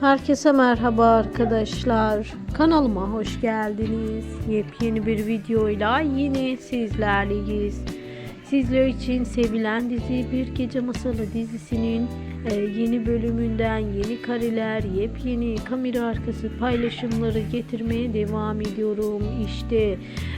Herkese merhaba arkadaşlar. Kanalıma hoş geldiniz. Yepyeni bir videoyla yine sizlerleyiz. Sizler için sevilen dizi Bir Gece Masalı dizisinin e, yeni bölümünden yeni kareler, yepyeni kamera arkası paylaşımları getirmeye devam ediyorum. İşte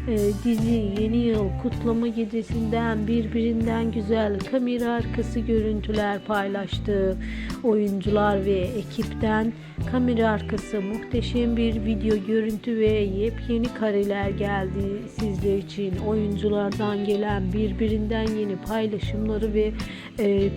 e, dizi yeni yıl kutlama gecesinden birbirinden güzel kamera arkası görüntüler paylaştı. Oyuncular ve ekipten kamera arkası muhteşem bir video görüntü ve yepyeni kareler geldi sizler için. Oyunculardan gelen birbirinden yeni paylaşımları ve e,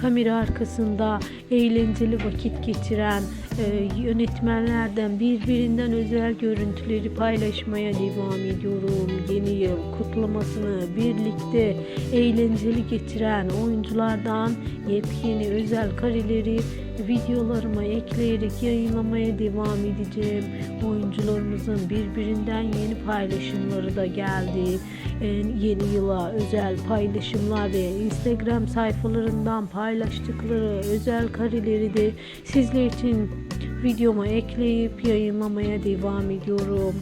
kamera arkasında eğlenceli vakit geçiren e, yönetmenlerden birbirinden özel görüntüleri paylaşmaya devam ediyorum. Yeni yıl kutlamasını birlikte eğlenceli geçiren oyunculardan yepyeni özel kareleri videolarıma ekleyerek yayınlamaya devam edeceğim. Oyuncularımızın birbirinden yeni paylaşımları da geldi. E, yeni yıla özel paylaşımlar ve Instagram sayfalarından paylaştıkları özel kareleri de sizler için videoma ekleyip yayınlamaya devam ediyorum.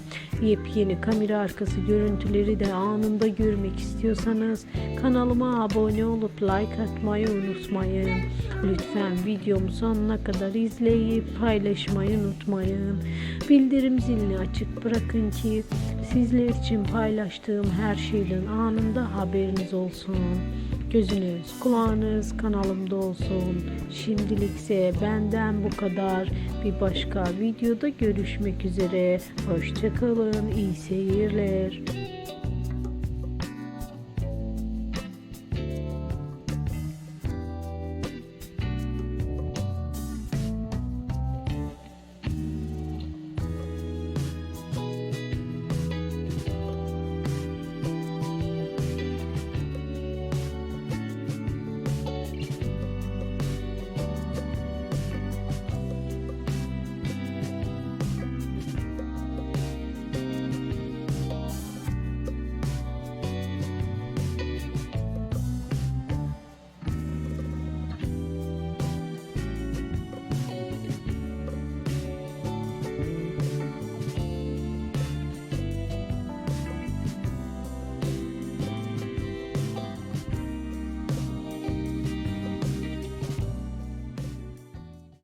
Yepyeni kamera arkası görüntüleri de anında görmek istiyorsanız kanalıma abone olup like atmayı unutmayın. Lütfen videomu sonuna kadar izleyip paylaşmayı unutmayın. Bildirim zilini açık bırakın ki sizler için paylaştığım her şeyden anında haberiniz olsun. Gözünüz, kulağınız kanalımda olsun. Şimdilikse benden bu kadar. Bir başka videoda görüşmek üzere. Hoşçakalın, iyi seyirler.